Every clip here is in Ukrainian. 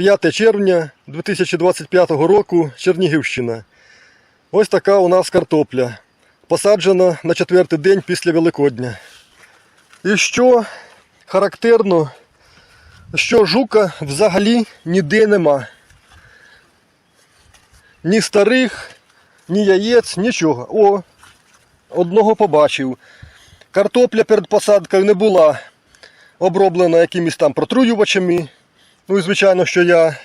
5 червня 2025 року Чернігівщина. Ось така у нас картопля. Посаджена на четвертий день після Великодня. І що характерно, що жука взагалі ніде нема. Ні старих, ні яєць, нічого. О, одного побачив. Картопля перед посадкою не була оброблена якимись там протруювачами. Ну і звичайно, що я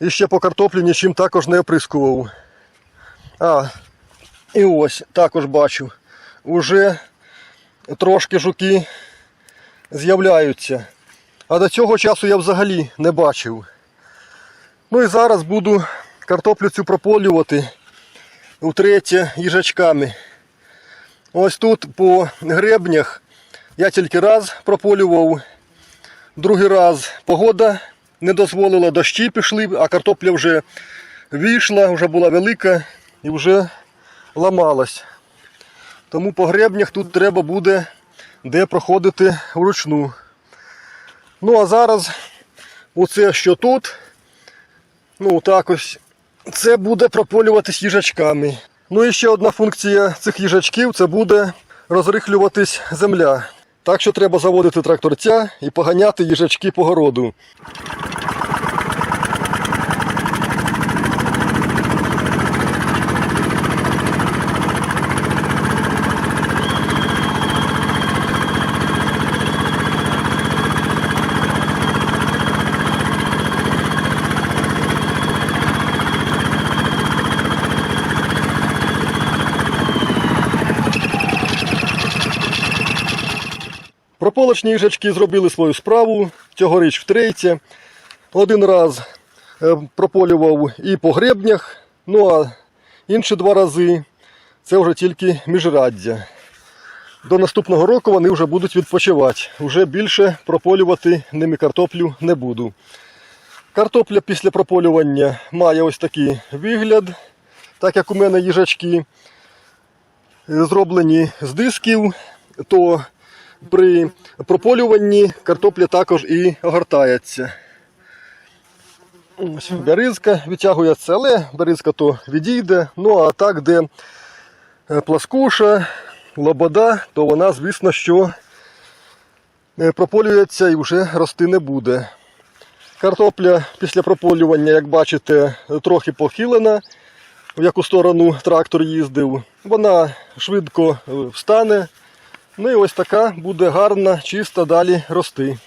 іще по картоплі нічим також не оприскував. А, і ось також бачу. Уже трошки жуки з'являються. А до цього часу я взагалі не бачив. Ну і зараз буду картоплю цю прополювати утретє їжачками. Ось тут по гребнях я тільки раз прополював, другий раз погода не дозволила, дощі пішли, а картопля вже вийшла, вже була велика і вже ламалась. Тому по гребнях тут треба буде де проходити вручну. Ну а зараз оце що тут, ну так ось, це буде прополюватись їжачками. Ну і ще одна функція цих їжачків це буде розрихлюватись земля. Так що треба заводити тракторця і поганяти їжачки по городу. Прополочні їжачки зробили свою справу цьогоріч втретє. Один раз е, прополював і по гребнях, ну а інші два рази це вже тільки міжраддя. До наступного року вони вже будуть відпочивати. Уже більше прополювати ними картоплю не буду. Картопля після прополювання має ось такий вигляд, так як у мене їжачки е, зроблені з дисків, то при прополюванні картопля також і огортається. Ось берізка відтягується, але берізка то відійде. Ну а так, де е, пласкуша, лобода, то вона, звісно, що е, прополюється і вже рости не буде. Картопля після прополювання, як бачите, трохи похилена, в яку сторону трактор їздив. Вона швидко е, встане. Ну і ось така буде гарна, чиста далі рости.